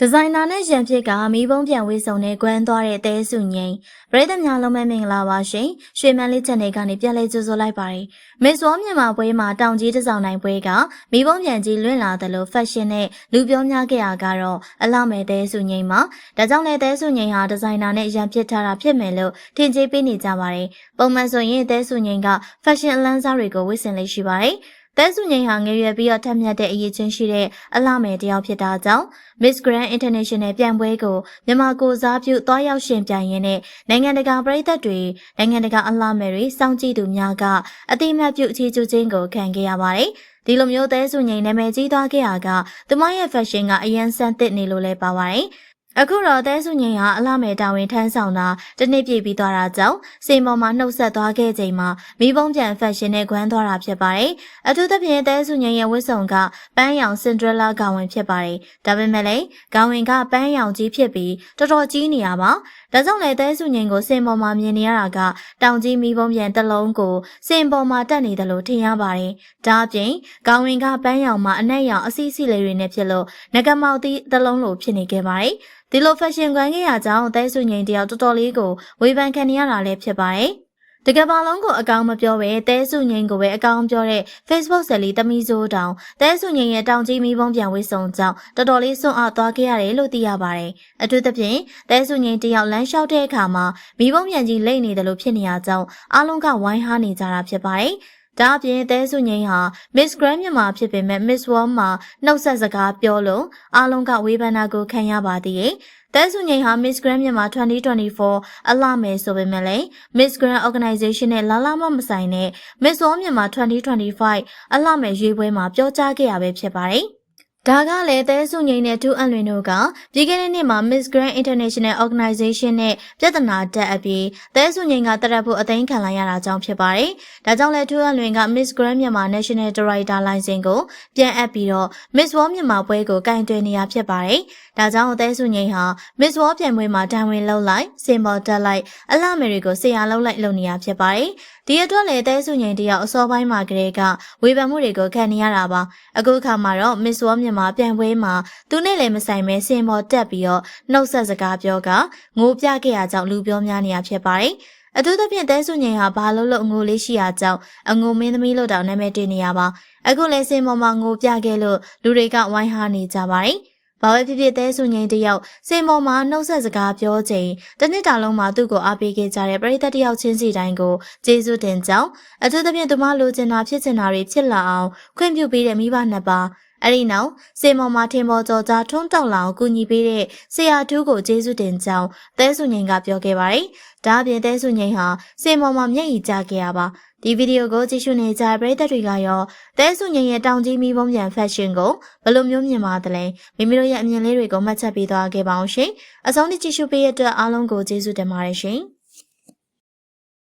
ဒီဇိုင်နာနဲ့ရန်ဖြစ်ကမီးပုံးပြန်ဝေးစုံနဲ့ကွမ်းသွားတဲ့တဲစုငိမ့်ပရိသတ်များလုံးမဲ့မင်္ဂလာပါရှင်ရွှေမန်းလေးချက်နေကနေပြန်လဲကြိုဆိုလိုက်ပါတယ်မစ်ဝေါမြန်မာပွဲမှာတောင်ကြီးတစောင်းနိုင်ပွဲကမီးပုံးပြန်ကြီးလွင့်လာတယ်လို့ဖက်ရှင်နဲ့လူပြောများခဲ့ရကတော့အလှမဲ့တဲစုငိမ့်မှာဒါကြောင့်လဲတဲစုငိမ့်ဟာဒီဇိုင်နာနဲ့ရန်ဖြစ်ထားတာဖြစ်မယ်လို့ထင်ကြေးပေးနေကြပါတယ်ပုံမှန်ဆိုရင်တဲစုငိမ့်ကဖက်ရှင်အလန်းစားတွေကိုဝတ်ဆင်လေးရှိပါတယ် တဲစုငိမ့်ဟာငယ်ရွယ်ပြီးတော့ထက်မြက်တဲ့အရေးချင်းရှိတဲ့အလှမယ်တယောက်ဖြစ်တာကြောင့် Miss Grand International ပြိုင်ပွဲကိုမြန်မာကိုစားပြုသွားရောက်ရှင်ပြိုင်ရင်းနဲ့နိုင်ငံတကာပရိသတ်တွေနိုင်ငံတကာအလှမယ်တွေစောင့်ကြည့်သူများကအတိအမှတ်ပြုအခြေကျခြင်းကိုခံခဲ့ရပါတယ်။ဒီလိုမျိုးသဲစုငိန်နာမည်ကြီးသွားခဲ့တာကသူမရဲ့ fashion ကအရန်ဆန်းသစ်နေလို့လဲပါပါတယ်။ အခုတော့သဲစုငိန်ဟာအလှမယ်တာဝန်ထမ်းဆောင်တာတစ်နှစ်ပြည့်ပြီးသွားတာကြောင့်စိန်ပေါ်မှာနှုတ်ဆက်သွားခဲ့ချိန်မှာမိဘုံပြန် fashion နဲ့ခွမ်းသွားတာဖြစ်ပါတယ်။အထူးသဖြင့်သဲစုငိန်ရဲ့ဝတ်စုံကပန်းရောင်စင်ဒရလာဂါဝင်ဖြစ်ပါတယ်။ဒါပေမဲ့လည်းဂါဝင်ကပန်းရောင်ကြီးဖြစ်ပြီးတော်တော်ကြီးနေရပါ။ဒါကြောင့်လည်းသဲစုငိန်ကိုစင်ပေါ်မှာမြင်နေရတာကတောင်ကြီးမိဘုံပြန်တစ်လုံးကိုစင်ပေါ်မှာတက်နေတယ်လို့ထင်ရပါတယ်။ဒါအပြင်ဂါဝင်ကပန်းရောင်မှာအနက်ရောင်အစီအစီလေးတွေနဲ့ဖြစ်လို့ငကမောက်သီးတစ်လုံးလိုဖြစ်နေခဲ့ပါတယ်။ ဒီလို fashion ကွမ်းခဲ့ရကြောင်းတဲဆုငိန်တယောက်တော်တော်လေးကိုဝေဖန်ခံနေရတာလည်းဖြစ်ပါတယ်။တကဘာလုံးကိုအကောင်မပြောပဲတဲဆုငိန်ကိုပဲအကောင်ပြောတဲ့ Facebook ဆက်လီတမီဆိုးတောင်တဲဆုငိန်ရဲ့တောင်ကြီးမီးပုံးပြန်ဝေးဆောင်ကြောင်းတော်တော်လေးစွန့်အားသွားခဲ့ရတယ်လို့သိရပါတယ်။အထူးသဖြင့်တဲဆုငိန်တယောက်လမ်းလျှောက်တဲ့အခါမှာမီးပုံးပြန်ကြီးလိမ့်နေတယ်လို့ဖြစ်နေရကြောင်းအားလုံးကဝိုင်းဟားနေကြတာဖြစ်ပါတယ်။ ဒါအပြင်သဲစုငိမ့်ဟာ Miss Grand မြန်မာဖြစ်ပေမဲ့ Miss World မှာနှုတ်ဆက်စကားပြောလို့အားလုံးကဝေဖန်တာကိုခံရပါသေးတယ်။တဲစုငိမ့်ဟာ Miss Grand မြန်မာ2024အလှမယ်ဆိုပေမဲ့လည်း Miss Grand Organization နဲ့လာလာမမဆိုင်တဲ့ Miss World မြန်မာ2025အလှမယ်ရွေးပွဲမှာပြောကြားခဲ့ရပဲဖြစ်ပါတယ်။ ဒါကလည်းတဲဆုငိမ့်နဲ့ဒူအန်လွင်တို့ကပြည်ခဲ့တဲ့နှစ်မှာ Miss Grand International Organization နဲ့ပြဿနာတက်အပြီးတဲဆုငိမ့်ကတရက်ဖို့အသိမ်းခံလိုက်ရတာကြောင့်ဖြစ်ပါတယ်။ဒါကြောင့်လည်းဒူအန်လွင်က Miss Grand မြန်မာ National Director License ကိုပြန်အပ်ပြီးတော့ Miss World မြန်မာပွဲကိုကင်တွယ်နေရဖြစ်ပါတယ်။ဒါကြောင့်တဲဆုငိမ့်ဟာ Miss World ပြိုင်ပွဲမှာတန်ဝင်လောက်လိုက်စင်ပေါ်တက်လိုက်အလှမယ်တွေကိုဆရာလောက်လိုက်လုပ်နေရဖြစ်ပါတယ်။ဒီအတွက်လည်းတဲဆုငိန်တယောက်အစောပိုင်းမှာကလေးကဝေဖန်မှုတွေကိုခံနေရတာပါအခုခါမှာတော့ Miss World မြန်မာပြန်ပွဲမှာသူနဲ့လည်းမဆိုင်မဲစင်ပေါ်တက်ပြီးတော့နှုတ်ဆက်စကားပြောကငိုပြခဲ့ရကြောင်းလူပြောများနေရဖြစ်ပါတယ်အထူးသဖြင့်တဲဆုငိန်ဟာဘာလို့လို့ငိုလေးရှိရကြောင်းအငိုမင်းသမီးလို့တောင်နာမည်တင်နေရပါအခုလည်းစင်ပေါ်မှာငိုပြခဲ့လို့လူတွေကဝိုင်းဟားနေကြပါတယ် ဘာပဲဖြစ်ဖြစ်သဲဆုငိန်တယောက်စင်ပေါ်မှာနှုတ်ဆက်စကားပြောချိန်တစ်နှစ်တာလုံးမှာသူ့ကိုအားပေးခဲ့ကြတဲ့ပရိသတ်တယောက်ချင်းစီတိုင်းကိုကျေးဇူးတင်ကြောင်းအထူးသဖြင့်သူမလိုချင်တာဖြစ်ချင်တာတွေဖြစ်လာအောင်ခွင့်ပြုပေးတဲ့မိဘနှစ်ပါး အဲ့ဒီနောက်စေမော်မှာထင်ပေါ်ကြော်ကြားထုံးတောက်လာအောင်ကူညီပေးတဲ့ဆရာတူးကိုကျေးဇူးတင်ကြောင်းသဲဆုငိန်ကပြောခဲ့ပါတယ်။ဒါအပြင်သဲဆုငိန်ဟာစေမော်မှာမျက်ရည်ကျခဲ့ရပါဒီဗီဒီယိုကိုကြည့်ရှုနေကြပရိသတ်တွေကရောတဲဆုငင်ရဲ့တောင်ကြီးမီးပုံးပြန်ဖက်ရှင်ကိုဘယ်လိုမျိုးမြင်ပါသလဲမိမိတို့ရဲ့အမြင်လေးတွေကိုမှတ်ချက်ပေးသွားခဲ့ပါအောင်ရှင်အဆုံးထိကြည့်ရှုပေးရတဲ့အားလုံးကိုကျေးဇူးတင်ပါတယ်ရှင်